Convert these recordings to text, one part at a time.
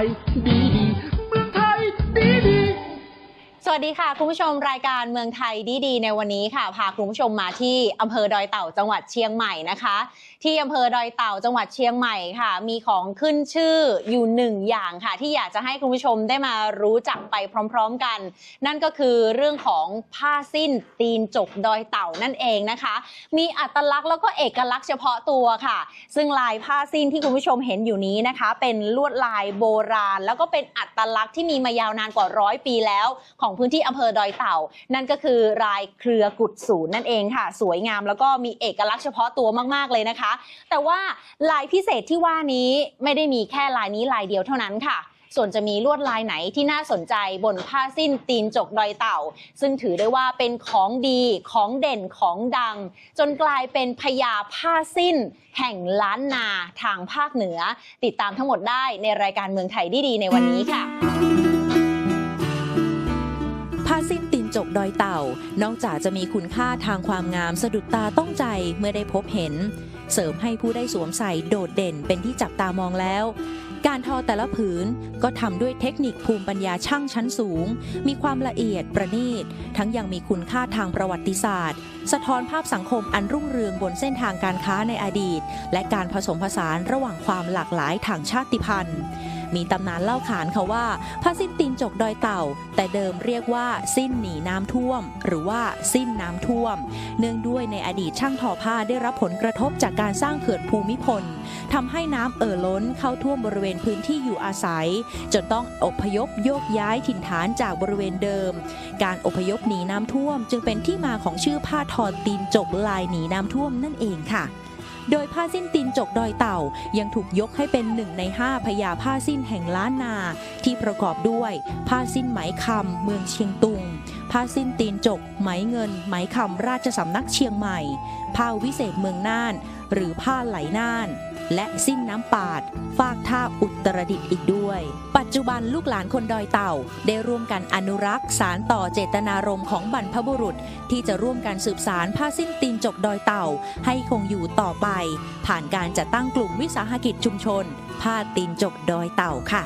ย วัสดีค่ะ คุณผู้ชมรายการเมืองไทยดีๆ ในวันนี้ค่ะ พาคุณผู้ชมมาที่อำเภอดอยเต่าจังหวัดเชียงใหม่นะคะ ที่อำเภอดอยเต่าจังหวัดเชียงใหม่ค่ะ มีของขึ้นชื่ออยู่หนึ่งอย่างค่ะ ที่อยากจะให้คุณผู้ชมได้มารู้จักไปพร้อม ๆกัน นั่นก็คือเรื่องของผ้าสิ้นตีนจกดอยเต่านั่นเองนะคะ มีอัตลักษณ์แล้วก็เอกลักษณ์เฉพาะตัวค่ะ ซึ่งลายผ้าสิ้นที่คุณผู้ชมเห็นอยู่นี้นะคะ เป็นลวดลายโบราณ แล้วก็เป็นอัตลักษณ์ที่มีมายาวนานกว่าร้อยปีแล้วของพื้นที่อำเภอดอยเต่า นั่นก็คือลายเครือกุดศูนย์นั่นเองค่ะ สวยงามแล้วก็มีเอกลักษณ์เฉพาะตัวมาก ๆ เลยนะคะ แต่ว่าลายพิเศษที่ว่านี้ไม่ได้มีแค่ลายนี้ลายเดียวเท่านั้นค่ะส่วนจะมีลวดลายไหนที่น่าสนใจบนผ้าสิ้นตีนจกดอยเต่า ซึ่งถือได้ว่าเป็นของดีของเด่นของดัง จนกลายเป็นพญาผ้าสิ้น แห่งล้านนาทางภาคเหนือ ติดตามทั้งหมดได้ในรายการเมืองไทยดีๆในวันนี้ค่ะ สิ้นตีนจกดอยเต่า นอกจากจะมีคุณค่าทางความงามสะดุดตาต้องใจเมื่อได้พบเห็น เสริมให้ผู้ได้สวมใส่โดดเด่นเป็นที่จับตามองแล้ว การทอแต่ละผืนก็ทำด้วยเทคนิคภูมิปัญญาช่างชั้นสูง มีความละเอียดประณีต ทั้งยังมีคุณค่าทางประวัติศาสตร์ สะท้อนภาพสังคมอันรุ่งเรืองบนเส้นทางการค้าในอดีต และการผสมผสานระหว่างความหลากหลายทางชาติพันธุ์ มีตำนานเล่าขานค่ะว่าผ้าสิ้นตีนจกดอยเต่า แต่เดิมเรียกว่าสิ้นหนีน้ำท่วม หรือว่าสิ้นน้ำท่วม เนื่องด้วยในอดีตช่างทอผ้าได้รับผลกระทบจากการสร้างเขื่อนภูมิพลทำให้น้ำเอ่อล้นเข้าท่วมบริเวณพื้นที่อยู่อาศัย จนต้องอพยพโยกย้ายถิ่นฐานจากบริเวณเดิม การอพยพหนีน้ำท่วม จึงเป็นที่มาของชื่อผ้าทอตีนจกลายหนีน้ำท่วมนั่นเองค่ะ โดยผ้าสิ้นตีนจกดอยเต่ายังถูกยกให้เป็นหนึ่งในห้าพญาผ้าสิ้นแห่งล้านนา ที่ประกอบด้วยผ้าสิ้นไหมคำเมืองเชียงตุง ผ้าสิ้นตีนจก ไหมเงิน ไหมคำราชสำนักเชียงใหม่ ผ้าวิเศษเมืองน่าน หรือผ้าไหลน่าน และสิ้นน้ำปาด ฟากท่าอุตรดิตถ์อีกด้วย จจุบันลูกหลานคนดอยเต่า ได้ร่วมกันอนุรักษ์ สารต่อเจตนารมณ์ของบรรพบุรุษ ที่จะร่วมกันสืบสารผ้าสิ้นตีนจกดอยเต่า ให้คงอยู่ต่อไป ผ่านการจัดตั้งกลุ่มวิสาหกิจชุมชน ผ้าตีนจกดอยเต่าค่ะ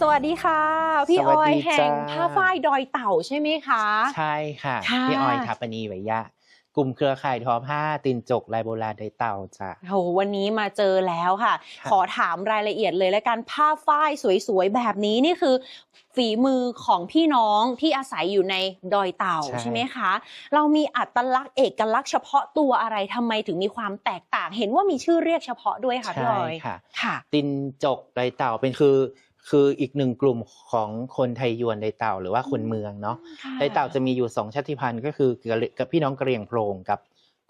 สวัสดีค่ะ พี่สอวัสอยดีแห่งจ้าผ้าฝ้ายดอยเต่าใช่ไหมคะ ใช่ค่ะ ค่ะ พี่ออยทัปนีไวยะ กลุ่มเครือข่ายทอผ้าตินจกลายโบราณไดเต่าจ้ะโหวันนี้มาเจอแล้วค่ะค่ะขอถามรายละเอียดเลยและกันผ้าฝ้ายสวยๆ แบบนี้นี่คือ ฝีมือของพี่น้องที่อาศัยอยู่ในดอยเต่าใช่ไหมคะ เรามีอัตลักษณ์เอกลักษณ์เฉพาะตัวอะไรทำไมถึงมีความแตกต่าง เห็นว่ามีชื่อเรียกเฉพาะด้วยค่ะพี่อใช่อยค่ะค่ะ ตินจกไดเต่าเป็นคือ คืออีกหนึ่งกลุ่มของคนไทยยวนไดเต่าหรือว่าคนเมืองเนาะค่ะไดเต่าจะมีอยู่สองชาติพันธุ์ก็คือกะเหรี่ยกับพี่น้องกะเหรี่ยงโพรงกับ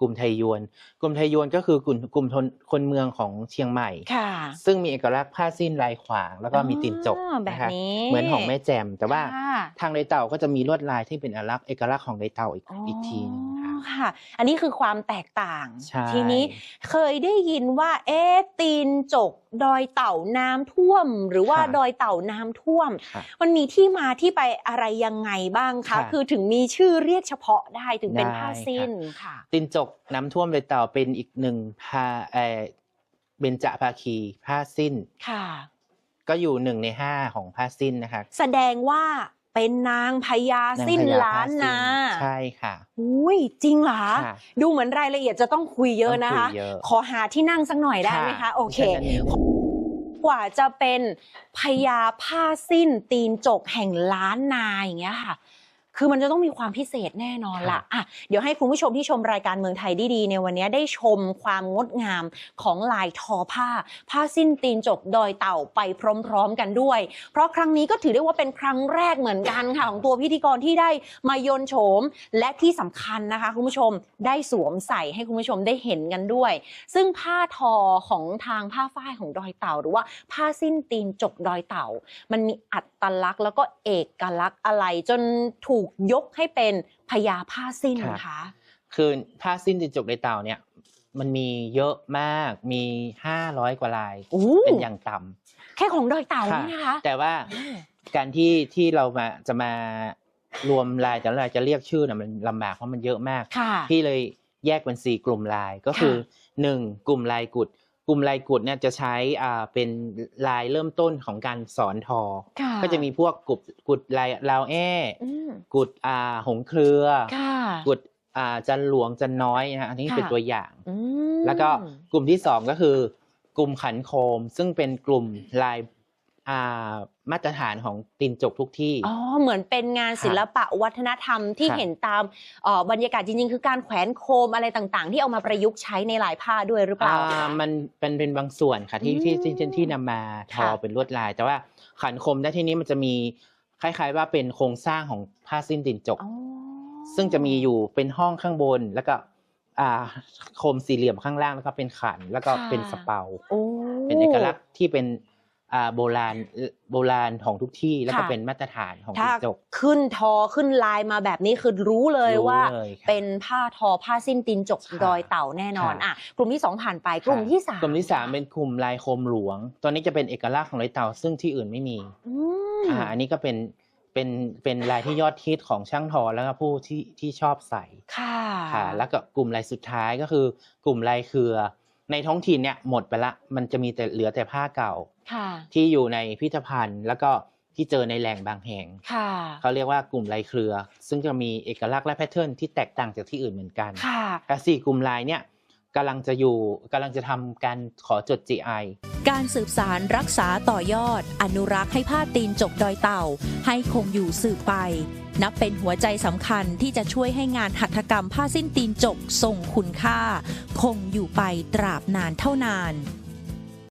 กลุ่มไทยยวน กลุ่มไทยยวนก็คือกลุ่มกลุ่มทนคนเมืองของเชียงใหม่ค่ะซึ่งมีเอกลักษณ์ผ้าสิ้นลายขวาง แล้วก็มีตินจกอ๋อแบบนะคะนี้เหมือนของแม่แจ่มแต่ว่าค่ะทางไดเต่าก็จะมีลวดลายที่เป็นเอกลักษณ์เอกลักษณ์ของไดเต่าอีกอีกทีหนึง ค่ะอ๋อค่ะ อันนี้คือความแตกต่างใช่ทีนี้เคยได้ยินว่า เอ๊ะตีนจกดอยเต่าน้ำท่วม หรือว่าค่ะดอยเต่าน้ำท่วมค่ะมันมีที่มาที่ไปอะไรยังไงบ้างคะค่ะคือถึงมีชื่อเรียกเฉพาะได้ถึงเป็นได้ผ้าสิ้นค่ะตินจกน้ำท่วมเลยเต่าเป็นอีกหนึ่งผ้าเออเบญจภาคีผ้าสิ้นค่ะ ก็อยู่หนึ่งในห้าของผ้าสิ้นนะคะ แสดงว่า เป็นนางพญาสิ้นงพญล้านผ้นา ใช่ค่ะอุ้ยจริงเหรอค่ะดูเหมือนรายละเอียดจะต้องคุยเยอะนะคะต้องคุยเยอะขอหาที่นั่งสักหน่อยได้ไหมคะค่ะโอเคดิฉันนั่นเองกว่าจะเป็นพญาผ้าสิ้นตีนจกแห่งล้านนาอย่างเงี้ยค่ะ คือมันจะต้องมีความพิเศษแน่นอนละอะเดี๋ยวให้คุณผู้ชมที่ชมรายการเมืองไทยดีๆในวันนี้ได้ชมความงดงามของลายทอผ้า ผ้าสิ้นตีนจกดอยเต่าไปพร้อมๆกันด้วย เพราะครั้งนี้ก็ถือได้ว่าเป็นครั้งแรกเหมือนกันค่ะของตัวพิธีกรที่ได้มายนต์โฉม และที่สำคัญนะคะคุณผู้ชมได้สวมใส่ให้คุณผู้ชมได้เห็นกันด้วย ซึ่งผ้าทอของทางผ้าฝ้ายของดอยเต่า หรือว่าผ้าสิ้นตีนจกดอยเต่า มันมีอัตลักษณ์แล้วก็เอกลักษณ์อะไรจนถูกยกให้เป็นพญาผ้าสิ้นค่ะคะคือผ้าสิ้นตินจกไดเต่าเนี่ยมันมีเยอะมากมีห้าร้อยกว่าลายโอ้เป็นอย่างต่ำแค่ของดอยเต่าค่ะนี่นะคะแต่ว่าการที่ที่เรามาจะมารวมลายแต่ละลายจะเรียกชื่อน่ะมันลำบากเพราะมันเยอะมากค่ะพี่เลยแยกเป็นสี่กลุ่มลายก็คือค่ะหนึ่งกลุ่มลายกุด กลุ่มลายกุดเนี่ยจะใช้อ่าเป็นลายเริ่มต้นของการสอนทอ ค่ะก็จะมีพวกกุดกุดลายลาวแอ้อืมกุดอ่าหงเครือ ค่ะ กุดอ่าจันหลวงจันน้อยนะฮะอันนี้ค่ะ เป็นตัวอย่าง อืม แล้วก็กลุ่มที่สองก็คือกลุ่มขันโคม ซึ่งเป็นกลุ่มลายอ่า มาตรฐานของตีนจกทุกที่ อ๋อ เหมือนเป็นงานศิลปะวัฒนธรรมที่ครับเห็นตามเอ่อบรรยากาศจริง ๆ คือการแขวนโคมอะไรต่างๆ ที่เอามาประยุกต์ใช้ในลายผ้าด้วยหรือเปล่าอ่า มันเป็นเป็นบางส่วนค่ะที่อืมที่ที่ที่ที่นำมาทอค่ะเป็นลวดลาย แต่ว่าขันโคมได้ที่นี้มันจะมีคล้าย ๆ ว่าเป็นโครงสร้างของผ้าสิ้นตีนจกอ๋อซึ่งจะมีอยู่เป็นห้องข้างบนแล้วก็อ่าโคมสี่เหลี่ยมข้างล่างแล้วก็เป็นขันแล้วก็เป็นสเปาโอ้เป็นเอกลักษณ์ที่เป็นอ่า โบราณโบราณของทุกที่แล้วก็ค่ะเป็นมาตรฐานของถ้าตีนจกขึ้นทอขึ้นลายมาแบบนี้คือรู้เลยรู้ว่าเลยครับเป็นผ้าทอผ้าสิ้นตีนจกค่ะดอยเต่าแน่นอนค่ะอะกลุ่มที่สองผ่านไปกลุ่มที่สามกลุ่มที่สามเป็นกลุ่มลายโคมหลวง ตัวนี้จะเป็นเอกลักษณ์ของลายเต่าซึ่งที่อื่นไม่มีอืมอ่าอันนี้ก็เป็นเป็นเป็นลายที่ยอดฮิตของช่างทอแล้วก็ผู้ที่ที่ชอบใส่ค่ะค่ะ แล้วก็กลุ่มลายสุดท้ายก็คือกลุ่มลายเครือ ในท้องถิ่นเนี่ยหมดไปละ มันจะมีแต่เหลือแต่ผ้าเก่าค่ะที่อยู่ในพิพิธภัณฑ์ แล้วก็ที่เจอในแหล่งบางแห่งค่ะเขาเรียกว่ากลุ่มลายเครือ ซึ่งจะมีเอกลักษณ์และแพทเทิร์นที่แตกต่างจากที่อื่นเหมือนกันค่ะแต่สี่กลุ่มลายเนี่ยกำลังจะอยู่กำลังจะทำการขอจด GI การสืบสารรักษาต่อยอด อนุรักษ์ให้ผ้าตีนจกดอยเต่า ให้คงอยู่สืบไป นับเป็นหัวใจสำคัญที่จะช่วยให้งานหัตถกรรมผ้าสิ้นตีนจกทรงคุณค่า คงอยู่ไปตราบนานเท่านาน